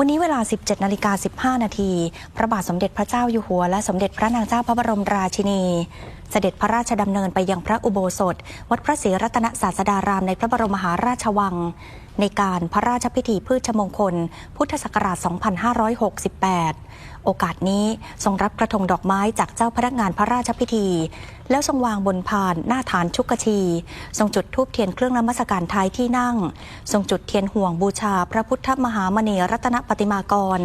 วันนี้เวลา 17นาฬิกา15 นาที พระบาทสมเด็จพระเจ้าอยู่หัว และสมเด็จพระนางเจ้าพระบรมราชินี เสด็จพระราชดำเนินไปยังพระอุโบสถ วัดพระศรีรัตนศาสดารามในพระบรมมหาราชวัง ในการพระราชพิธีพืชมงคล พุทธศักราช 2568 โอกาสนี้ทรงรับกระทงดอกไม้จากเจ้าพนักงานพระราชพิธี แล้วทรงวางบนพานหน้าฐานชุกชี ทรงจุดธูปเทียนเครื่องนมัสการท้ายที่นั่ง ทรงจุดเทียนห่วงบูชาพระพุทธมหามณีรัตนปฏิมากร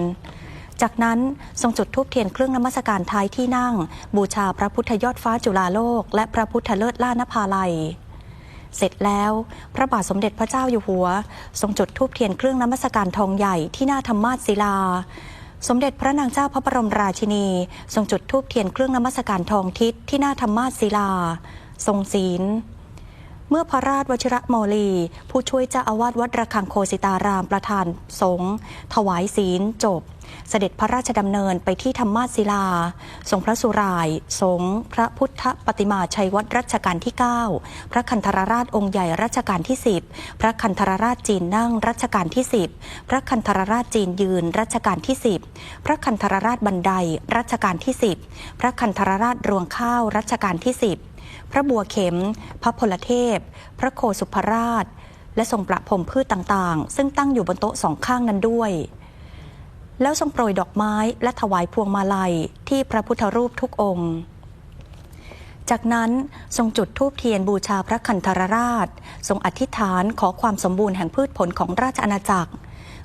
จากนั้นทรงจุดธูปเทียนเครื่องนมัสการท้ายที่นั่ง บูชาพระพุทธยอดฟ้าจุฬาโลก และพระพุทธเลิศล่านภาลัย เสร็จแล้ว พระบาทสมเด็จพระเจ้าอยู่หัว ทรงจุดธูปเทียนเครื่องนมัสการทองใหญ่ที่หน้าธรรมาสศิลา สมเด็จพระนางเจ้าพระบรมราชินี ทรงจุดธูปเทียนเครื่องนมัสการทองทิศที่หน้าธรรมาสศิลา ทรงศีล เมื่อพระราชวชิระโมลี ผู้ช่วยเจ้าอาวาสวัดระฆังโคสิตารามประธานสงฆ์ถวายศีลจบ เสด็จพระราชดำเนินไปที่ธรรมาสศิลา ทรงพระสุราย สงฆ์พระพุทธปฏิมาชัยวัดรัชกาลที่ 9 พระคันธรราชองค์ใหญ่รัชกาลที่ 10 พระคันธรราชจีนนั่งรัชกาลที่ 10 พระคันธรราชจีนยืนรัชกาลที่ 10 พระคันธรราชบันไดรัชกาลที่ 10 พระคันธรราชรวงข้าวรัชกาลที่ 10 พระบัวเข็ม พระพลเทพ พระโคสุภราช และทรงประพรมพืชต่างๆ ซึ่งตั้งอยู่บนโต๊ะสองข้างนั้นด้วย แล้วทรงโปรยดอกไม้และถวายพวงมาลัยที่พระพุทธรูปทุกองค์จากนั้นทรงจุดธูปเทียนบูชาพระคันธรราช ทรงอธิษฐานขอความสมบูรณ์แห่งพืชผลของราชอาณาจักร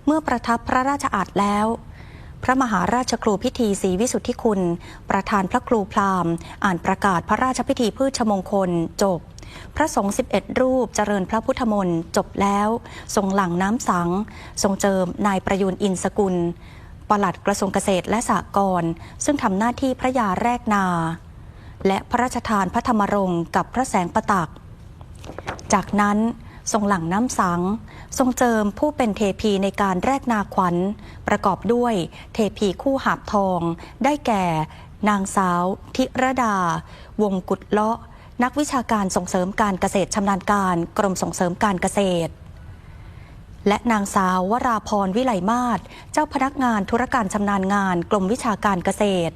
เมื่อประทับพระราชอาณแล้ว พระมหาราชครูพิธีศรีวิสุทธิคุณ ประธานพระครูพราหมณ์ อ่านประกาศพระราชพิธีพืชมงคลจบ พระสงฆ์11 รูปเจริญพระพุทธมนต์จบแล้ว ทรงหลังน้ำสัง ทรงเจิมนายประยูนอินสกุล ปลัดกระทรวงเกษตรและสหกรณ์ซึ่งทำหน้าที่พระยาแรกนา และพระราชทานพระธรรมรงค์กับพระแสงประตัก จากนั้น ทรงหลังน้ำสัง ทรงเจิมผู้เป็นเทพีในการแรกนาขวัญ ประกอบด้วยเทพีคู่หาบทอง ได้แก่ นางสาว ธิรดา วงกุดเลาะ นักวิชาการส่งเสริมการเกษตรชำนาญการกรมส่งเสริมการเกษตรและนางสาววราพรวิไลมาศ เจ้าพนักงานธุรการชำนาญงานกรมวิชาการเกษตร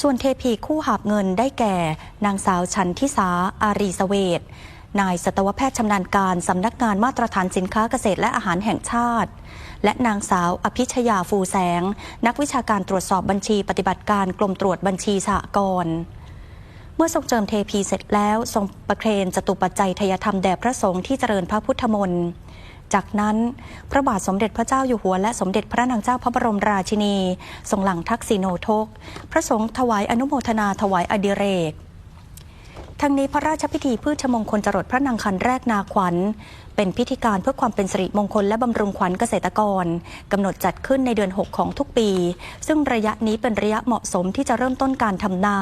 ส่วนเทพีคู่หาบเงินได้แก่ นางสาวชันทิสาอารีสเวท นายสัตวแพทย์ชำนาญการสำนักงานมาตรฐานสินค้าเกษตรและอาหารแห่งชาติ และนางสาวอภิชยาฟูแสง นักวิชาการตรวจสอบบัญชีปฏิบัติการกรมตรวจบัญชีสหกรณ์เมื่อทรงเจิมเทพีเสร็จแล้วทรงประเคนจตุปัจจัยทยธรรมแด่พระสงฆ์ที่เจริญพระพุทธมนต์ จากนั้นพระบาทสมเด็จพระเจ้าอยู่หัวและสมเด็จพระนางเจ้าพระบรมราชินี ทรงหลังทักษิโนทก พระสงฆ์ถวายอนุโมทนาถวายอดิเรก ทั้งนี้พระราชพิธีพืชมงคลจรดพระนางคันแรกนาขวัญ เป็นพิธีการเพื่อความเป็นสิริมงคลและบำรุงขวัญเกษตรกรกำหนดจัดขึ้นในเดือน 6 ของทุกปี ซึ่งระยะนี้เป็นระยะเหมาะสมที่จะเริ่มต้นการทำนา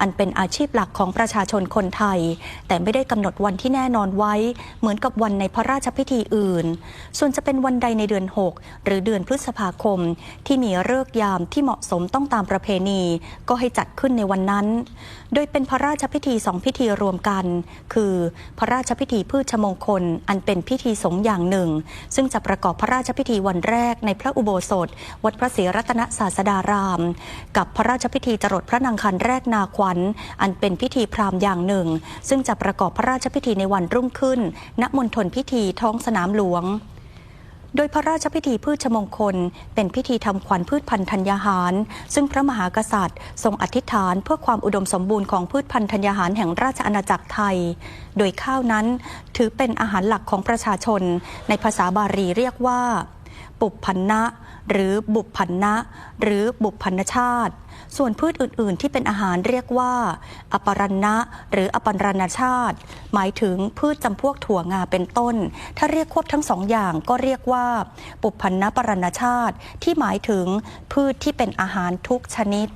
อันเป็นอาชีพหลักของประชาชนคนไทย แต่ไม่ได้กำหนดวันที่แน่นอนไว้ เหมือนกับวันในพระราชพิธีอื่น ส่วนจะเป็นวันใดในเดือน 6 หรือเดือนพฤษภาคม ที่มีฤกษ์ยามที่เหมาะสมต้องตามประเพณี ก็ให้จัดขึ้นในวันนั้น โดยเป็นพระราชพิธีสองพิธีรวมกัน คือพระราชพิธีพืชมงคล อันเป็นพิธีสงฆ์อย่างหนึ่ง ซึ่งจะประกอบพระราชพิธีวันแรกในพระอุโบสถ วัดพระศรีรัตนศาสดาราม กับพระราชพิธีจรดพระนางคันแรกนาขวัญ อันเป็นพิธีพราหมณ์อย่างหนึ่ง ซึ่งจะประกอบพระราชพิธีในวันรุ่งขึ้น ณ มณฑลพิธีท้องสนามหลวง โดยพระราชพิธีพืชมงคล เป็นพิธีทำขวัญพืชพันธุ์ธัญญาหาร ซึ่งพระมหากษัตริย์ ทรงอธิษฐานเพื่อความอุดมสมบูรณ์ของพืชพันธุ์ธัญญาหารแห่งราชอาณาจักรไทย โดยข้าวนั้นถือเป็นอาหารหลักของประชาชน ในภาษาบาลีเรียกว่า ปุปพันนะหรือบุปพันนะหรือบุปพันนชาติ ส่วนพืชอื่น ๆ ที่เป็นอาหารเรียกว่า อปรันนะหรืออปันรณชาติ หมายถึงพืชจำพวกถั่วงาเป็นต้น ถ้าเรียกควบทั้งสองอย่างก็เรียกว่า ปุปพันนปรณชาติ ที่หมายถึงพืชที่เป็นอาหารทุกชนิด